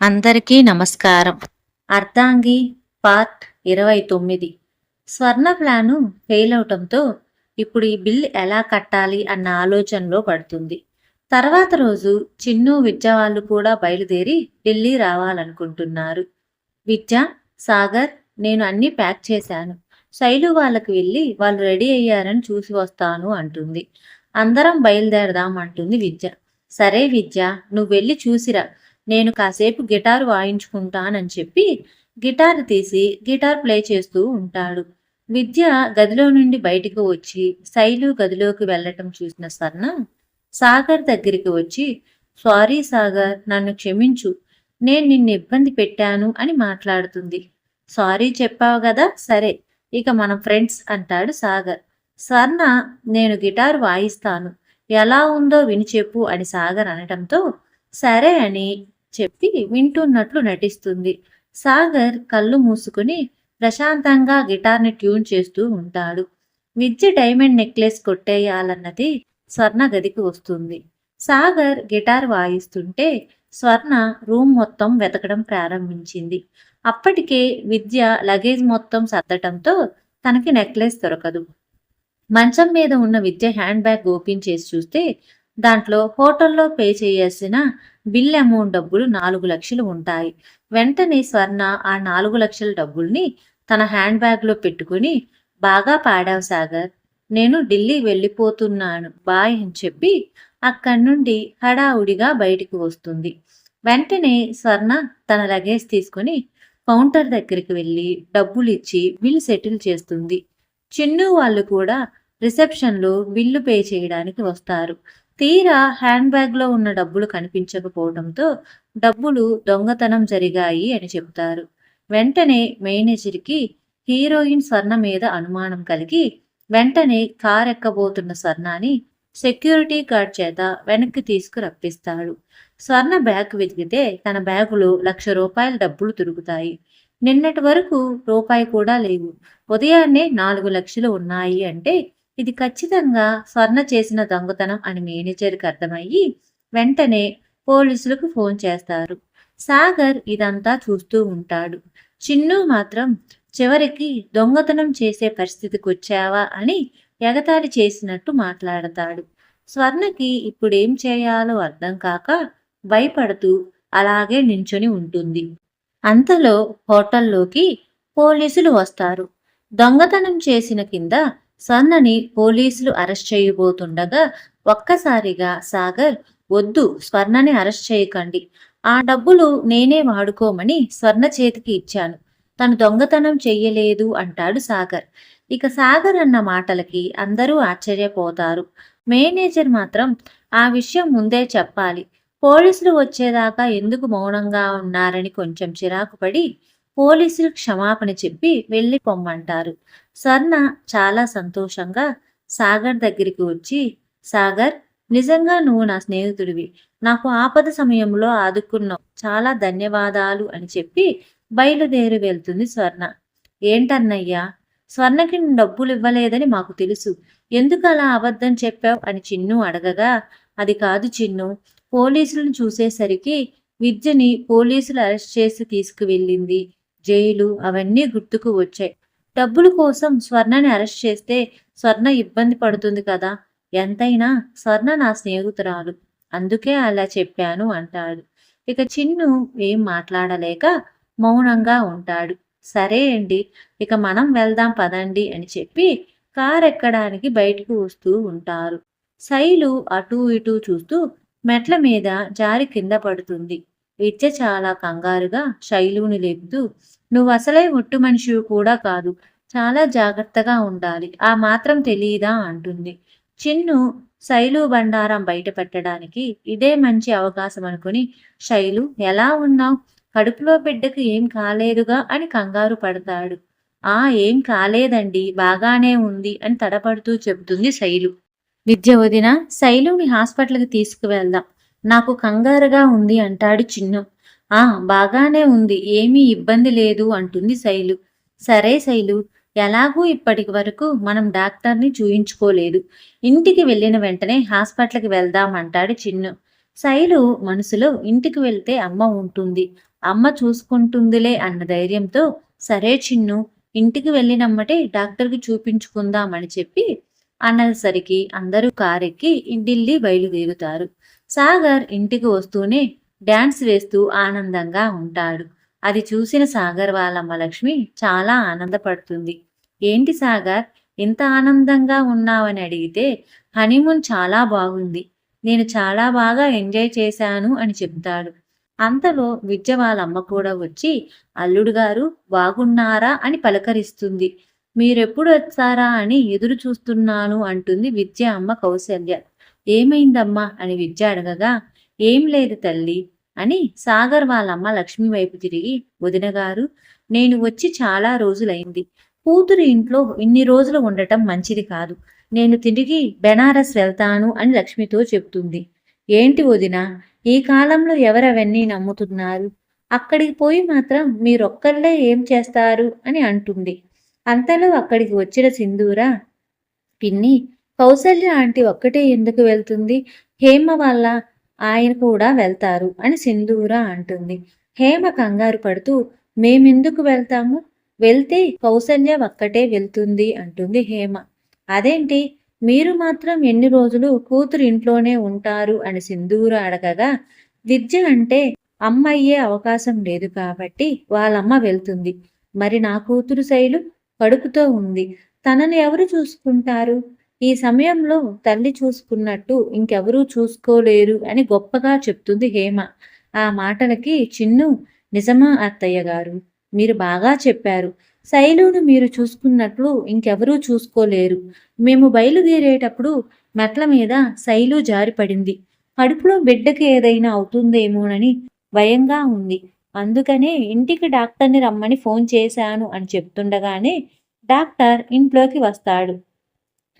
అందరికీ నమస్కారం. అర్ధాంగి పార్ట్ ఇరవై తొమ్మిది. స్వర్ణ ప్లాను ఫెయిల్ అవటంతో ఇప్పుడు ఈ బిల్ ఎలా కట్టాలి అన్న ఆలోచనలో పడుతుంది. తర్వాత రోజు చిన్ను విద్య వాళ్ళు కూడా బయలుదేరి ఢిల్లీ రావాలనుకుంటున్నారు. విద్య సాగర్ నేను అన్నీ ప్యాక్ చేశాను. శైలు వాళ్ళకి వెళ్ళి వాళ్ళు రెడీ అయ్యారని చూసి వస్తాను అంటుంది. అందరం బయలుదేరదాం అంటుంది విద్య. సరే విద్య నువ్వు వెళ్ళి చూసిరా. నేను కాసేపు గిటార్ వాయించుకుంటానని చెప్పి గిటార్ తీసి గిటార్ ప్లే చేస్తూ ఉంటాడు. విద్య గదిలో నుండి బయటికి వచ్చి శైలు గదిలోకి వెళ్ళటం చూసిన సన్న సాగర్ దగ్గరికి వచ్చి సారీ సాగర్ నన్ను క్షమించు. నేను నిన్ను ఇబ్బంది పెట్టాను అని మాట్లాడుతుంది. సారీ చెప్పావు కదా సరే ఇక మనం ఫ్రెండ్స్ అంటాడు సాగర్. స్వర్ణ నేను గిటార్ వాయిస్తాను. ఎలా ఉందో విని చెప్పు అని సాగర్ అనటంతో సరే అని చెప్పి వింటున్నట్లు నటిస్తుంది. సాగర్ కళ్ళు మూసుకుని ప్రశాంతంగా గిటార్ని ట్యూన్ చేస్తూ ఉంటాడు. విద్య డైమండ్ నెక్లెస్ కొట్టేయాలన్నది స్వర్ణ గదికి వస్తుంది. సాగర్ గిటార్ వాయిస్తుంటే స్వర్ణ రూమ్ మొత్తం వెతకడం ప్రారంభించింది. అప్పటికే విద్య లగేజ్ మొత్తం సర్దటంతో తనకి నెక్లెస్ దొరకదు. మంచం మీద ఉన్న విద్య హ్యాండ్ బ్యాగ్ ఓపెన్ చేసి చూస్తే దాంట్లో హోటల్లో పే చేయాల్సిన బిల్ అమౌంట్ డబ్బులు నాలుగు లక్షలు ఉంటాయి. వెంటనే స్వర్ణ ఆ నాలుగు లక్షల డబ్బుల్ని తన హ్యాండ్ బ్యాగ్లో పెట్టుకుని బాగా పాడావు సాగర్ నేను ఢిల్లీ వెళ్ళిపోతున్నాను బాయ్ అని చెప్పి అక్కడి నుండి హడావుడిగా బయటికి వస్తుంది. వెంటనే స్వర్ణ తన లగేజ్ తీసుకుని కౌంటర్ దగ్గరికి వెళ్ళి డబ్బులు ఇచ్చి బిల్ సెటిల్ చేస్తుంది. చిన్ను వాళ్ళు కూడా రిసెప్షన్లో బిల్లు పే చేయడానికి వస్తారు. తీరా హ్యాండ్ బ్యాగ్లో ఉన్న డబ్బులు కనిపించకపోవడంతో డబ్బులు దొంగతనం జరిగాయి అని చెబుతారు. వెంటనే మేనేజర్కి హీరోయిన్ స్వర్ణ మీద అనుమానం కలిగి వెంటనే కార్ ఎక్కబోతున్న స్వర్ణాని సెక్యూరిటీ గార్డ్ చేత వెనక్కి తీసుకు రప్పిస్తాడు స్వర్ణ బ్యాగ్ వెతికితే తన బ్యాగులో లక్ష రూపాయల డబ్బులు దొరుకుతాయి నిన్నటి వరకు రూపాయి కూడా లేవు. ఉదయాన్నే నాలుగు లక్షలు ఉన్నాయి అంటే ఇది ఖచ్చితంగా స్వర్ణ చేసిన దొంగతనం అని మేనేజర్కి అర్థమయ్యి వెంటనే పోలీసులకు ఫోన్ చేస్తారు. సాగర్ ఇదంతా చూస్తూ ఉంటాడు. చిన్ను మాత్రం చివరికి దొంగతనం చేసే పరిస్థితికి వచ్చావా అని ఎగతాళి చేసినట్టు మాట్లాడతాడు. స్వర్ణకి ఇప్పుడేం చేయాలో అర్థం కాక భయపడుతూ అలాగే నించొని ఉంటుంది. అంతలో హోటల్లోకి పోలీసులు వస్తారు. దొంగతనం చేసిన కింద స్వర్ణని పోలీసులు అరెస్ట్ చేయబోతుండగా ఒక్కసారిగా సాగర్ వద్దు స్వర్ణని అరెస్ట్ చేయకండి. ఆ డబ్బులు నేనే వాడుకోమని స్వర్ణ చేతికి ఇచ్చాను. తను దొంగతనం చెయ్యలేదు అంటాడు సాగర్. ఇక సాగర్ అన్న మాటలకి అందరూ ఆశ్చర్యపోతారు. మేనేజర్ మాత్రం ఆ విషయం ముందే చెప్పాలి. పోలీసులు వచ్చేదాకా ఎందుకు మౌనంగా ఉన్నారని కొంచెం చిరాకు పడి పోలీసులు క్షమాపణ చెప్పి వెళ్ళి పొమ్మంటారు. స్వర్ణ చాలా సంతోషంగా సాగర్ దగ్గరికి వచ్చి సాగర్ నిజంగా నువ్వు నా స్నేహితుడివి. నాకు ఆపద సమయంలో ఆదుకున్నావు. చాలా ధన్యవాదాలు అని చెప్పి బయలుదేరి వెళ్తుంది స్వర్ణ. ఏంటన్నయ్యా స్వర్ణకి డబ్బులు ఇవ్వలేదని మాకు తెలుసు. ఎందుకు అలా అబద్ధం చెప్పావు? అని చిన్ను అడగగా అది కాదు చిన్ను. పోలీసులను చూసేసరికి విద్యని పోలీసులు అరెస్ట్ చేసి తీసుకువెళ్ళింది. జైలు అవన్నీ గుర్తుకు వచ్చాయి. డబ్బుల కోసం స్వర్ణని అరెస్ట్ చేస్తే స్వర్ణ ఇబ్బంది పడుతుంది కదా. ఎంతైనా స్వర్ణ నా స్నేహితురాలు. అందుకే అలా చెప్పాను అంటాడు. ఇక చిన్ను ఏం మాట్లాడలేక మౌనంగా ఉంటాడు. సరే అండి ఇక మనం వెళ్దాం పదండి అని చెప్పి కార్ ఎక్కడానికి బయటకు వస్తూ ఉంటారు. శైలు అటూ ఇటూ చూస్తూ మెట్ల మీద జారి కింద పడుతుంది. విద్య చాలా కంగారుగా శైలుని లేపుతూ నువ్వు అసలే ఒట్టు మనిషివి కూడా కాదు. చాలా జాగ్రత్తగా ఉండాలి. ఆ మాత్రం తెలియదా అంటుంది. చిన్ను శైలు బండారం బయట పెట్టడానికి ఇదే మంచి అవకాశం అనుకుని శైలు ఎలా ఉన్నావు? కడుపులో బిడ్డకు ఏం కాలేదుగా? అని కంగారు పడతాడు. ఆ ఏం కాలేదండి. బాగానే ఉంది అని తడపడుతూ చెబుతుంది శైలు. విద్య వదిన శైలుని హాస్పిటల్కి తీసుకువెళ్దాం. నాకు కంగారుగా ఉంది అంటాడు చిన్ను. ఆ బాగానే ఉంది. ఏమీ ఇబ్బంది లేదు అంటుంది శైలు. సరే శైలు ఎలాగూ ఇప్పటి వరకు మనం డాక్టర్ని చూయించుకోలేదు. ఇంటికి వెళ్ళిన వెంటనే హాస్పిటల్కి వెళ్దాం అంటాడు చిన్ను. శైలు మనసులో ఇంటికి వెళ్తే అమ్మ ఉంటుంది. అమ్మ చూసుకుంటుందిలే అన్న ధైర్యంతో సరే చిన్ను ఇంటికి వెళ్ళినమ్మటే డాక్టర్కి చూపించుకుందామని చెప్పి అన్నసరికి అందరూ కారెక్కి ఢిల్లీ బయలుదేరుతారు. సాగర్ ఇంటికి వస్తూనే డ్యాన్స్ వేస్తూ ఆనందంగా ఉంటాడు. అది చూసిన సాగర్ వాళ్ళమ్మ లక్ష్మి చాలా ఆనందపడుతుంది. ఏంటి సాగర్ ఇంత ఆనందంగా ఉన్నావని అడిగితే హనీమూన్ చాలా బాగుంది. నేను చాలా బాగా ఎంజాయ్ చేశాను అని చెప్తాడు అంతలో విద్య వాళ్ళమ్మ కూడా వచ్చి అల్లుడు గారు బాగున్నారా? అని పలకరిస్తుంది. మీరెప్పుడు వచ్చారా? అని ఎదురు చూస్తున్నాను అంటుంది విద్య అమ్మ కౌశల్య. ఏమైందమ్మా? అని విద్య అడగగా ఏం లేదు తల్లి అని సాగర్ వాళ్ళమ్మ లక్ష్మి వైపు తిరిగి వదినగారు నేను వచ్చి చాలా రోజులైంది. కూతురు ఇంట్లో ఇన్ని రోజులు ఉండటం మంచిది కాదు. నేను తిరిగి బెనారస్ వెళ్తాను అని లక్ష్మితో చెప్తుంది. ఏంటి వదిన ఈ కాలంలో ఎవరవన్నీ నమ్ముతున్నారు? అక్కడికి పోయి మాత్రం మీరొక్కళ్ళే ఏం చేస్తారు అని అంటుంది. అంతలో అక్కడికి వచ్చిన సింధూర పిన్ని కౌసల్య ఆంటీ ఒక్కటే ఎందుకు వెళ్తుంది? హేమ వాళ్ళ ఆయన కూడా వెళ్తారు అని సింధూర అంటుంది. హేమ కంగారు పడుతూ మేమెందుకు వెళ్తాము? వెళ్తే కౌసల్య ఒక్కటే వెళ్తుంది అంటుంది హేమ. అదేంటి? మీరు మాత్రం ఎన్ని రోజులు కూతురు ఇంట్లోనే ఉంటారు? అని సింధూర అడగగా విద్య అంటే అమ్మ అయ్యే అవకాశం లేదు కాబట్టి వాళ్ళమ్మ వెళ్తుంది. మరి నా కూతురు శైలు కడుపుతో ఉంది. తనని ఎవరు చూసుకుంటారు? ఈ సమయంలో తల్లి చూసుకున్నట్టు ఇంకెవరూ చూసుకోలేరు అని గొప్పగా చెప్తుంది హేమ. ఆ మాటలకి చిన్ను నిజమా అత్తయ్య గారు? మీరు బాగా చెప్పారు. శైలును మీరు చూసుకున్నట్లు ఇంకెవరూ చూసుకోలేరు. మేము బయలుదేరేటప్పుడు మెట్ల మీద శైలు జారిపడింది. కడుపులో బిడ్డకి ఏదైనా అవుతుందేమోనని భయంగా ఉంది. అందుకనే ఇంటికి డాక్టర్ని రమ్మని ఫోన్ చేశాను అని చెప్తుండగానే డాక్టర్ ఇంట్లోకి వస్తాడు.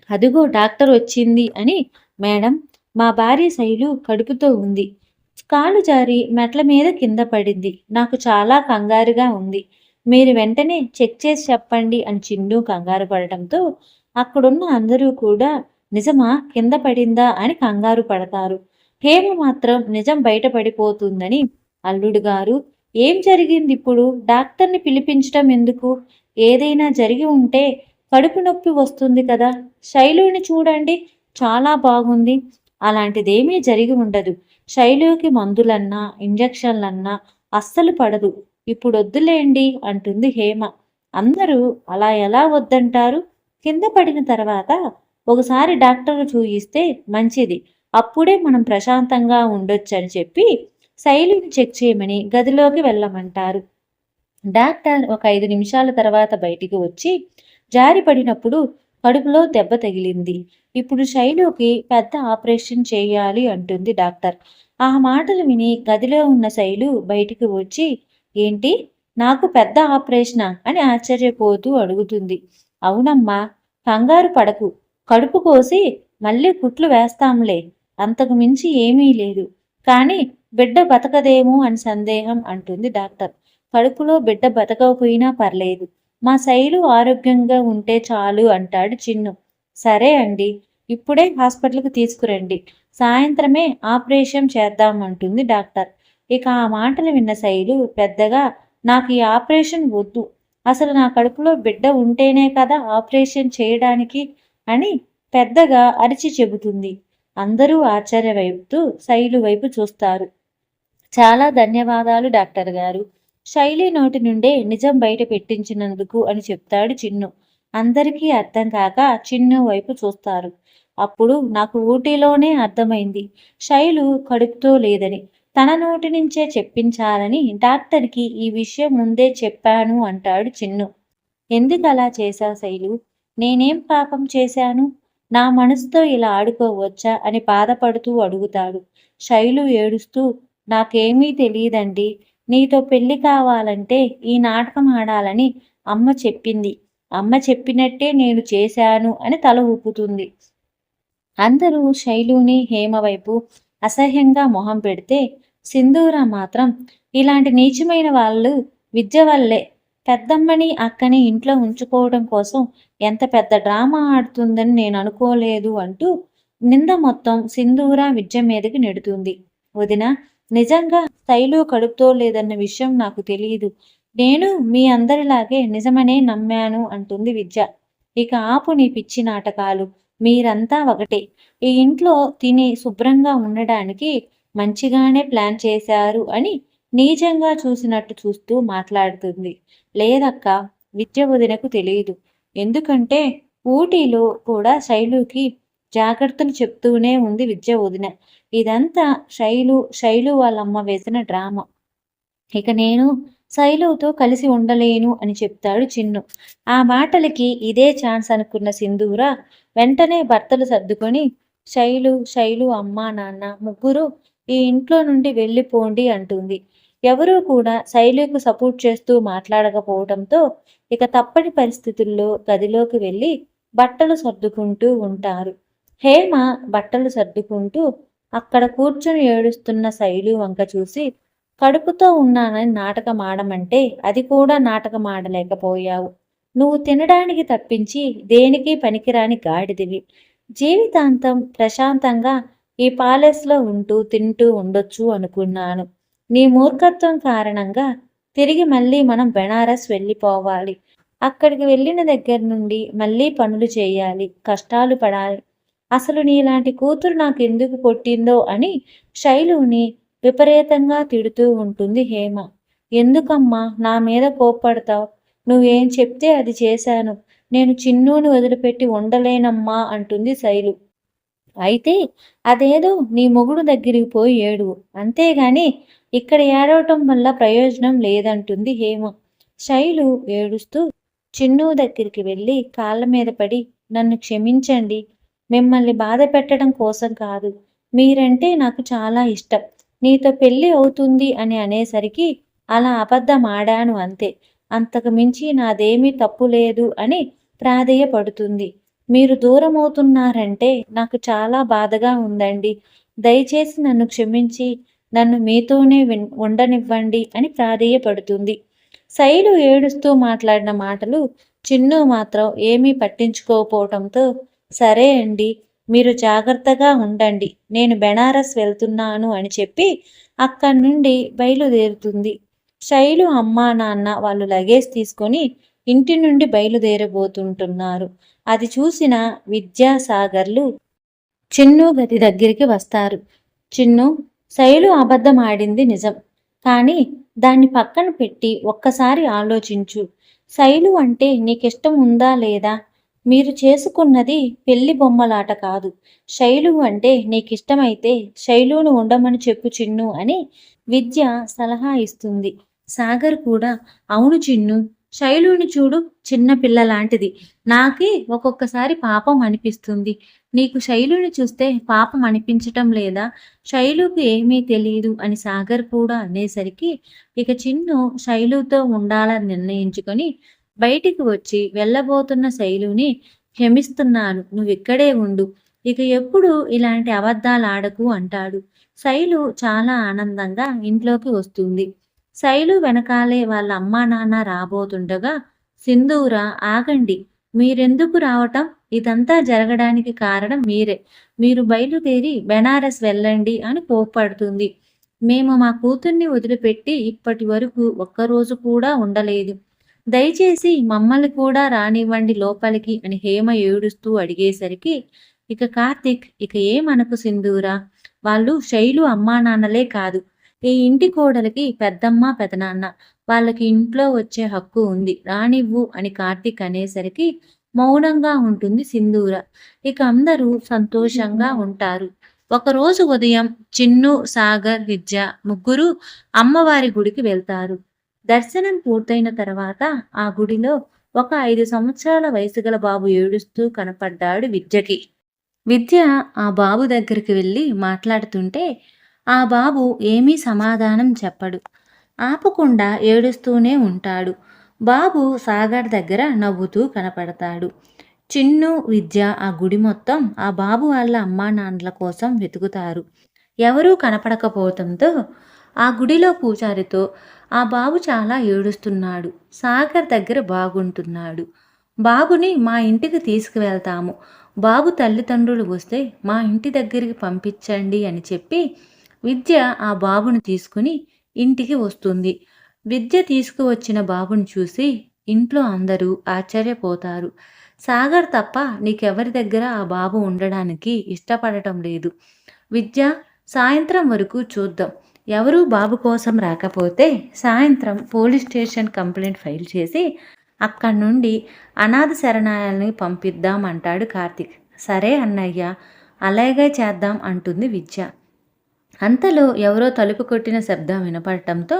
అదిగో డాక్టర్ వచ్చింది అని మేడం మా భార్య శైలు కడుపుతో ఉంది. కాలు జారి మెట్ల మీద కింద పడింది. నాకు చాలా కంగారుగా ఉంది. మీరు వెంటనే చెక్ చేసి చెప్పండి అని చిన్ను కంగారు పడటంతో అక్కడున్న అందరూ కూడా నిజమా? కింద పడిందా? అని కంగారు పడతారు. హేమ మాత్రం నిజం బయటపడిపోతుందని అల్లుడు గారు ఏం జరిగింది ఇప్పుడు? డాక్టర్ని పిలిపించటం ఎందుకు? ఏదైనా జరిగి ఉంటే కడుపు నొప్పి వస్తుంది కదా. శైలుని చూడండి. చాలా బాగుంది. అలాంటిదేమీ జరిగి ఉండదు. శైలుకి మందులన్నా ఇంజక్షన్లన్నా అస్సలు పడదు. ఇప్పుడు వద్దులేండి అంటుంది హేమ. అందరూ అలా ఎలా వద్దంటారు? కింద పడిన తర్వాత ఒకసారి డాక్టర్ చూయిస్తే మంచిది. అప్పుడే మనం ప్రశాంతంగా ఉండొచ్చు అని చెప్పి శైలిని చెక్ చేయమని గదిలోకి వెళ్ళమంటారు. డాక్టర్ ఒక ఐదు నిమిషాల తర్వాత బయటికి వచ్చి జారిపడినప్పుడు కడుపులో దెబ్బ తగిలింది. ఇప్పుడు శైలుకి పెద్ద ఆపరేషన్ చేయాలి అంటుంది డాక్టర్. ఆ మాటలు విని గదిలో ఉన్న శైలు బయటికి వచ్చి ఏంటి? నాకు పెద్ద ఆపరేషనా? అని ఆశ్చర్యపోతూ అడుగుతుంది. అవునమ్మా కంగారు పడకు. కడుపు కోసి మళ్ళీ కుట్లు వేస్తాంలే. అంతకు మించి ఏమీ లేదు. కానీ బిడ్డ బతకదేమో అని సందేహం అంటుంది డాక్టర్. కడుపులో బిడ్డ బతకపోయినా పర్లేదు. మా శైలు ఆరోగ్యంగా ఉంటే చాలు అంటాడు చిన్ను. సరే అండి ఇప్పుడే హాస్పిటల్కి తీసుకురండి. సాయంత్రమే ఆపరేషన్ చేద్దామంటుంది డాక్టర్. ఇక ఆ మాటలు విన్న శైలు పెద్దగా నాకు ఈ ఆపరేషన్ వద్దు. అసలు నా కడుపులో బిడ్డ ఉంటేనే కదా ఆపరేషన్ చేయడానికి అని పెద్దగా అరిచి చెబుతుంది. అందరూ ఆశ్చర్యవైపుతూ శైలు వైపు చూస్తారు. చాలా ధన్యవాదాలు డాక్టర్ గారు. శైలి నోటి నుండే నిజం బయట పెట్టించినందుకు అని చెప్తాడు చిన్ను. అందరికీ అర్థం కాక చిన్ను వైపు చూస్తారు. అప్పుడు నాకు ఊటీలోనే అర్థమైంది. శైలు కడుపుతో లేదని తన నోటి నుంచే చెప్పించాలని డాక్టర్కి ఈ విషయం ముందే చెప్పాను అంటాడు చిన్ను. ఎందుకు అలా చేశా శైలు? నేనేం పాపం చేశాను? నా మనసుతో ఇలా ఆడుకోవచ్చా అని బాధపడుతూ అడుగుతాడు. శైలు ఏడుస్తూ నాకేమీ తెలియదండి. నీతో పెళ్ళి కావాలంటే ఈ నాటకం ఆడాలని అమ్మ చెప్పింది. అమ్మ చెప్పినట్టే నేను చేశాను అని తల ఊపుతుంది. అందరూ శైలుని హేమ వైపు అసహ్యంగా మొహం పెడితే సింధూర మాత్రం ఇలాంటి నీచమైన వాళ్ళు విద్య వల్లే పెద్దమ్మని అక్కని ఇంట్లో ఉంచుకోవడం కోసం ఎంత పెద్ద డ్రామా ఆడుతుందని నేను అనుకోలేదు అంటూ నింద మొత్తం సింధూర విద్య మీదకి నెడుతుంది. వదిన నిజంగా శైలు కడుపుతో లేదన్న విషయం నాకు తెలియదు నేను మీ అందరిలాగే నిజమనే నమ్మాను అంటుంది విద్య. ఇక ఆపు నీ పిచ్చి నాటకాలు. మీరంతా ఒకటే. ఈ ఇంట్లో తిని శుభ్రంగా ఉండడానికి మంచిగానే ప్లాన్ చేశారు అని నీచంగా చూసినట్టు చూస్తూ మాట్లాడుతుంది. లేదక్క విద్య వదినకు తెలియదు ఎందుకంటే ఊటీలో కూడా శైలుకి జాగ్రత్తలు చెప్తూనే ఉంది విద్య వదిన. ఇదంతా శైలు శైలు వాళ్ళమ్మ వేసిన డ్రామా. ఇక నేను శైలుతో కలిసి ఉండలేను అని చెప్తాడు చిన్ను. ఆ మాటలకి ఇదే ఛాన్స్ అనుకున్న సింధూర వెంటనే భర్తలు సర్దుకొని శైలు శైలు అమ్మ నాన్న ముగ్గురు ఈ ఇంట్లో నుండి వెళ్ళిపోండి అంటుంది. ఎవరూ కూడా శైలుకు సపోర్ట్ చేస్తూ మాట్లాడకపోవడంతో ఇక తప్పని పరిస్థితుల్లో గదిలోకి వెళ్ళి బట్టలు సర్దుకుంటూ ఉంటారు. హేమ బట్టలు సర్దుకుంటూ అక్కడ కూర్చొని ఏడుస్తున్న శైలు వంక చూసి కడుపుతో ఉన్నానని నాటకం ఆడమంటే అది కూడా నాటకం ఆడలేకపోయావు నువ్వు తినడానికి తప్పించి దేనికి పనికిరాని గాడిదివి. జీవితాంతం ప్రశాంతంగా ఈ ప్యాలెస్లో ఉంటూ తింటూ ఉండొచ్చు అనుకున్నాను. నీ మూర్ఖత్వం కారణంగా తిరిగి మళ్ళీ మనం బెనారస్ వెళ్ళిపోవాలి. అక్కడికి వెళ్ళిన దగ్గర నుండి మళ్ళీ పనులు చేయాలి. కష్టాలు పడాలి. అసలు నీలాంటి కూతురు నాకు ఎందుకు పుట్టిందో అని శైలుని విపరీతంగా తిడుతూ ఉంటుంది హేమ. ఎందుకమ్మా నా మీద కోప్పడతావు? నువ్వేం చెప్తే అది చేశాను. నేను చిన్నూని వదిలిపెట్టి ఉండలేనమ్మా అంటుంది శైలు. అయితే అదేదో నీ మొగుడు దగ్గరికి పోయి ఏడువు అంతేగాని ఇక్కడ ఏడవటం వల్ల ప్రయోజనం లేదంటుంది హేమ. శైలు ఏడుస్తూ చిన్ను దగ్గరికి వెళ్ళి కాళ్ళ మీద పడి నన్ను క్షమించండి. మిమ్మల్ని బాధ పెట్టడం కోసం కాదు. మీరంటే నాకు చాలా ఇష్టం. నీతో పెళ్ళి అవుతుంది అని అనేసరికి అలా అబద్ధం ఆడాను అంతే. అంతకు మించి నాదేమీ తప్పు లేదు అని ప్రాధేయపడుతుంది. మీరు దూరం అవుతున్నారంటే నాకు చాలా బాధగా ఉందండి. దయచేసి నన్ను క్షమించి నన్ను మీతోనే ఉండనివ్వండి అని ప్రాధేయపడుతుంది. శైలు ఏడుస్తూ మాట్లాడిన మాటలు చిన్ను మాత్రం ఏమీ పట్టించుకోకపోవటంతో సరే అండి మీరు జాగ్రత్తగా ఉండండి. నేను బెనారస్ వెళ్తున్నాను అని చెప్పి అక్కడి నుండి బయలుదేరుతుంది. శైలు అమ్మా నాన్న వాళ్ళు లగేజ్ తీసుకొని ఇంటి నుండి బయలుదేరబోతుంటున్నారు. అది చూసిన విద్యాసాగర్లు చిన్ను గది దగ్గరికి వస్తారు. చిన్ను శైలు అబద్ధం ఆడింది నిజం. కానీ దాన్ని పక్కన పెట్టి ఒక్కసారి ఆలోచించు. శైలు అంటే నీకిష్టం ఉందా లేదా? మీరు చేసుకున్నది పెళ్ళి బొమ్మలాట కాదు. శైలు అంటే నీకిష్టమైతే శైలును ఉండమని చెప్పు చిన్ను అని విద్య సలహా ఇస్తుంది. సాగర్ కూడా అవును చిన్ను శైలుని చూడు చిన్న పిల్ల లాంటిది నాకే ఒక్కొక్కసారి పాపం అనిపిస్తుంది. నీకు శైలుని చూస్తే పాపం అనిపించటం లేదా? శైలుకు ఏమీ తెలియదు అని సాగర్ కూడా అనేసరికి ఇక చిన్ను శైలుతో ఉండాలని నిర్ణయించుకొని బయటికి వచ్చి వెళ్ళబోతున్న శైలుని క్షమిస్తున్నాను. నువ్వు ఇక్కడే ఉండు. ఇక ఎప్పుడు ఇలాంటి అబద్ధాలు ఆడకు అంటాడు. శైలు చాలా ఆనందంగా ఇంట్లోకి వస్తుంది. శైలు వెనకాలే వాళ్ళ అమ్మా నాన్న రాబోతుండగా సింధూర ఆగండి. మీరెందుకు రావటం? ఇదంతా జరగడానికి కారణం మీరే. మీరు బయలుదేరి బెనారస్ వెళ్ళండి అని కోప్పడుతుంది. మేము మా కూతుర్ని వదిలిపెట్టి ఇప్పటి వరకు ఒక్కరోజు కూడా ఉండలేదు. దయచేసి మమ్మల్ని కూడా రానివ్వండి లోపలికి అని హేమ ఏడుస్తూ అడిగేసరికి ఇక కార్తిక్ ఇక ఏమనకు సింధూరా? వాళ్ళు శైలు అమ్మా నాన్నలే కాదు. ఈ ఇంటి కోడలికి పెద్దమ్మ పెదనాన్న వాళ్ళకి ఇంట్లో వచ్చే హక్కు ఉంది. రానివ్వు అని కార్తీక్ అనేసరికి మౌనంగా ఉంటుంది సింధూర. ఇక అందరూ సంతోషంగా ఉంటారు. ఒకరోజు ఉదయం చిన్ను సాగర్ విద్య ముగ్గురు అమ్మవారి గుడికి వెళ్తారు. దర్శనం పూర్తయిన తర్వాత ఆ గుడిలో ఒక ఐదు సంవత్సరాల వయసు గల బాబు ఏడుస్తూ కనపడ్డాడు విద్యకి. విద్య ఆ బాబు దగ్గరికి వెళ్ళి మాట్లాడుతుంటే ఆ బాబు ఏమీ సమాధానం చెప్పడు. ఆపకుండా ఏడుస్తూనే ఉంటాడు. బాబు సాగర్ దగ్గర నవ్వుతూ కనపడతాడు. చిన్ను విద్య ఆ గుడి మొత్తం ఆ బాబు వాళ్ళ అమ్మా నాన్నల కోసం వెతుకుతారు. ఎవరూ కనపడకపోవడంతో ఆ గుడిలో పూజారితో ఆ బాబు చాలా ఏడుస్తున్నాడు. సాగర్ దగ్గర బాగుంటున్నాడు. బాబుని మా ఇంటికి తీసుకువెళ్తాము. బాబు తల్లిదండ్రులు వస్తే మా ఇంటి దగ్గరికి పంపించండి అని చెప్పి విద్య ఆ బాబుని తీసుకుని ఇంటికి వస్తుంది. విద్య తీసుకువచ్చిన బాబుని చూసి ఇంట్లో అందరూ ఆశ్చర్యపోతారు. సాగర్ తప్ప నీకెవరి దగ్గర ఆ బాబు ఉండడానికి ఇష్టపడటం లేదు. విద్య సాయంత్రం వరకు చూద్దాం. ఎవరూ బాబు కోసం రాకపోతే సాయంత్రం పోలీస్ స్టేషన్ కంప్లైంట్ ఫైల్ చేసి అక్కడి నుండి అనాథ శరణాలని పంపిద్దాం అంటాడు కార్తిక్. సరే అన్నయ్య అలాగే చేద్దాం అంటుంది విద్య. అంతలో ఎవరో తలుపు కొట్టిన శబ్దం వినపడటంతో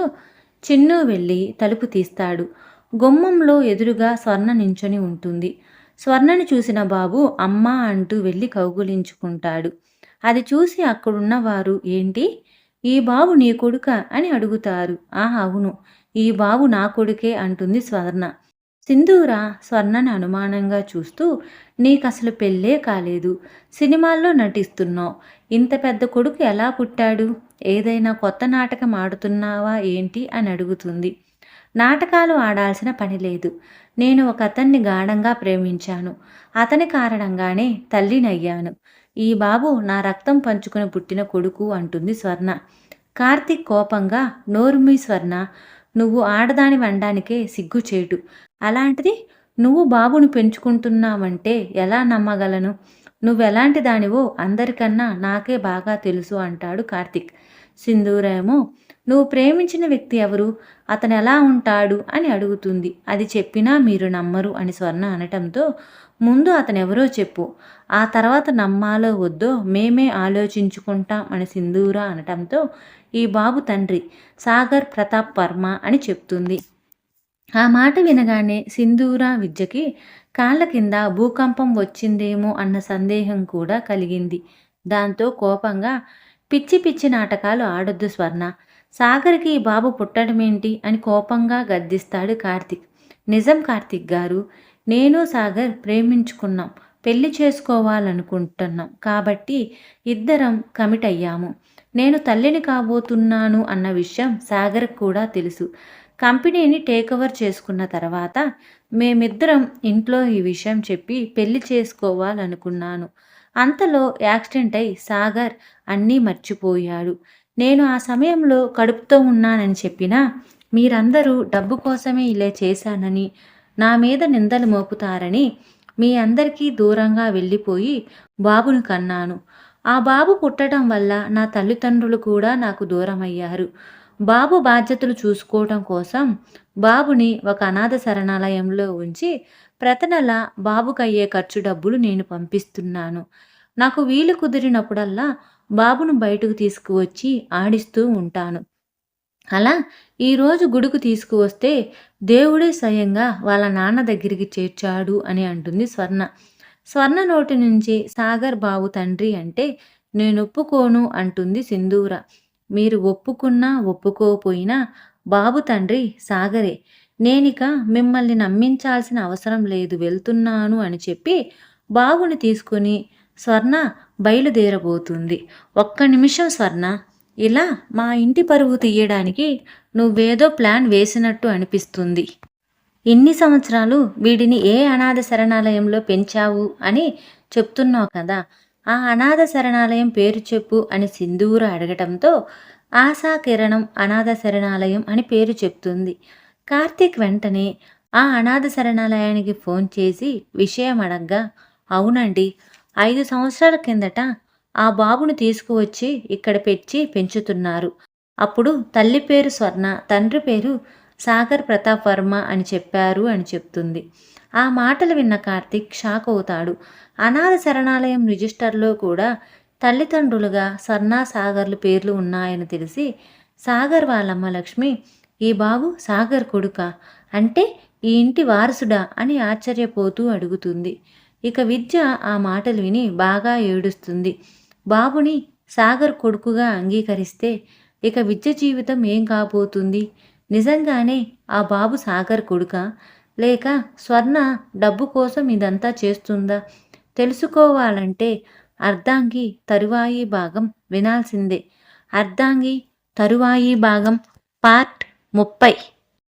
చిన్ను వెళ్ళి తలుపు తీస్తాడు. గుమ్మంలో ఎదురుగా స్వర్ణ నించొని ఉంటుంది. స్వర్ణని చూసిన బాబు అమ్మా అంటూ వెళ్ళి కౌగులించుకుంటాడు. అది చూసి అక్కడున్న వారు ఏంటి? ఈ బాబు నీ కొడుక అని అడుగుతారు. ఆ అవును. ఈ బాబు నా కొడుకే అంటుంది స్వర్ణ. సింధూర స్వర్ణని అనుమానంగా చూస్తూ నీకు అసలు పెళ్ళే కాలేదు. సినిమాల్లో నటిస్తున్నావు. ఇంత పెద్ద కొడుకు ఎలా పుట్టాడు? ఏదైనా కొత్త నాటకం ఆడుతున్నావా ఏంటి? అని అడుగుతుంది. నాటకాలు ఆడాల్సిన పని లేదు. నేను ఒక అతన్ని గాఢంగా ప్రేమించాను. అతని కారణంగానే తల్లినయ్యాను. ఈ బాబు నా రక్తం పంచుకుని పుట్టిన కొడుకు అంటుంది స్వర్ణ. కార్తీక్ కోపంగా నోరుమి స్వర్ణ. నువ్వు ఆడదాని వండానికే సిగ్గుచేటు అలాంటిది నువ్వు బాబును పెంచుకుంటున్నావంటే ఎలా నమ్మగలను? నువ్వెలాంటి దానివో అందరికన్నా నాకే బాగా తెలుసు అంటాడు కార్తిక్. సింధూరేమో నువ్వు ప్రేమించిన వ్యక్తి ఎవరు? అతను ఎలా ఉంటాడు? అని అడుగుతుంది. అది చెప్పినా మీరు నమ్మరు అని స్వర్ణ అనటంతో ముందు అతను ఎవరో చెప్పు. ఆ తర్వాత నమ్మాలో వద్దో మేమే ఆలోచించుకుంటాం అని సింధూర అనటంతో ఈ బాబు తండ్రి సాగర్ ప్రతాప్ వర్మ అని చెప్తుంది. ఆ మాట వినగానే సింధూర విద్యకి కాళ్ళ కింద భూకంపం వచ్చిందేమో అన్న సందేహం కూడా కలిగింది. దాంతో కోపంగా పిచ్చి పిచ్చి నాటకాలు ఆడొద్దు స్వర్ణ. సాగర్కి ఈ బాబు పుట్టడమేంటి అని కోపంగా గద్దిస్తాడు కార్తిక్. నిజం కార్తిక్ గారు నేను సాగర్ ప్రేమించుకున్నాం పెళ్ళి చేసుకోవాలనుకుంటున్నాం కాబట్టి ఇద్దరం కమిట్ అయ్యాము. నేను తల్లిని కాబోతున్నాను అన్న విషయం సాగర్ కూడా తెలుసు. కంపెనీని టేక్ ఓవర్ చేసుకున్న తర్వాత మేమిద్దరం ఇంట్లో ఈ విషయం చెప్పి పెళ్ళి చేసుకోవాలనుకున్నాను. అంతలో యాక్సిడెంట్ అయి సాగర్ అన్నీ మర్చిపోయాడు. నేను ఆ సమయంలో కడుపుతో ఉన్నానని చెప్పినా మీరందరూ డబ్బు కోసమే ఇలా చేశానని నా మీద నిందలు మోపుతారని మీ అందరికీ దూరంగా వెళ్ళిపోయి బాబును కన్నాను. ఆ బాబు పుట్టడం వల్ల నా తల్లిదండ్రులు కూడా నాకు దూరమయ్యారు. బాబు బాధ్యతలు చూసుకోవటం కోసం బాబుని ఒక అనాథ శరణాలయంలో ఉంచి ప్రతి నెల బాబుకయ్యే ఖర్చు డబ్బులు నేను పంపిస్తున్నాను. నాకు వీలు కుదిరినప్పుడల్లా బాబును బయటకు తీసుకువచ్చి ఆడిస్తూ ఉంటాను. అలా ఈరోజు గుడుకు తీసుకువస్తే దేవుడే స్వయంగా వాళ్ళ నాన్న దగ్గరికి చేర్చాడు అని అంటుంది స్వర్ణ. స్వర్ణ నోటి నుంచి సాగర్ బాబు తండ్రి అంటే నేను ఒప్పుకోను అంటుంది సింధూర. మీరు ఒప్పుకున్నా ఒప్పుకోపోయినా బాబు తండ్రి సాగరే. నేనిక మిమ్మల్ని నమ్మించాల్సిన అవసరం లేదు వెళ్తున్నాను అని చెప్పి బాబుని తీసుకుని స్వర్ణ బయలుదేరబోతుంది. ఒక్క నిమిషం స్వర్ణ ఇలా మా ఇంటి పరువు తీయడానికి నువ్వేదో ప్లాన్ వేసినట్టు అనిపిస్తుంది. ఇన్ని సంవత్సరాలు వీడిని ఏ అనాథ శరణాలయంలో పెంచావు అని చెప్తున్నావు కదా ఆ అనాథ శరణాలయం పేరు చెప్పు అని సింధూరు అడగటంతో ఆశా కిరణం అనాథ శరణాలయం అని పేరు చెప్తుంది. కార్తీక్ వెంటనే ఆ అనాథ శరణాలయానికి ఫోన్ చేసి విషయం అడగ్గా అవునండి ఐదు సంవత్సరాల కిందట ఆ బాబును తీసుకువచ్చి ఇక్కడ పెంచి పెంచుతున్నారు. అప్పుడు తల్లి పేరు స్వర్ణ తండ్రి పేరు సాగర్ ప్రతాప్ వర్మ అని చెప్పారు అని చెప్తుంది. ఆ మాటలు విన్న కార్తిక్ షాక్ అవుతాడు. అనాథ శరణాలయం రిజిస్టర్లో కూడా తల్లిదండ్రులుగా స్వర్ణ సాగర్లు పేర్లు ఉన్నాయని తెలిసి సాగర్ వాళ్ళమ్మ లక్ష్మి ఈ బాబు సాగర్ కొడుక అంటే ఈ ఇంటి వారసుడా? అని ఆశ్చర్యపోతూ అడుగుతుంది. ఇక విద్య ఆ మాటలు విని బాగా ఏడుస్తుంది. బాబుని సాగర్ కొడుకుగా అంగీకరిస్తే ఇక విద్య జీవితం ఏం కాబోతుంది? నిజంగానే ఆ బాబు సాగర్ కొడుక? లేక స్వర్ణ డబ్బు కోసం ఇదంతా చేస్తుందా? తెలుసుకోవాలంటే అర్ధాంగి తరువాయి భాగం వినాల్సిందే. అర్ధాంగి తరువాయి భాగం పార్ట్ ముప్పై.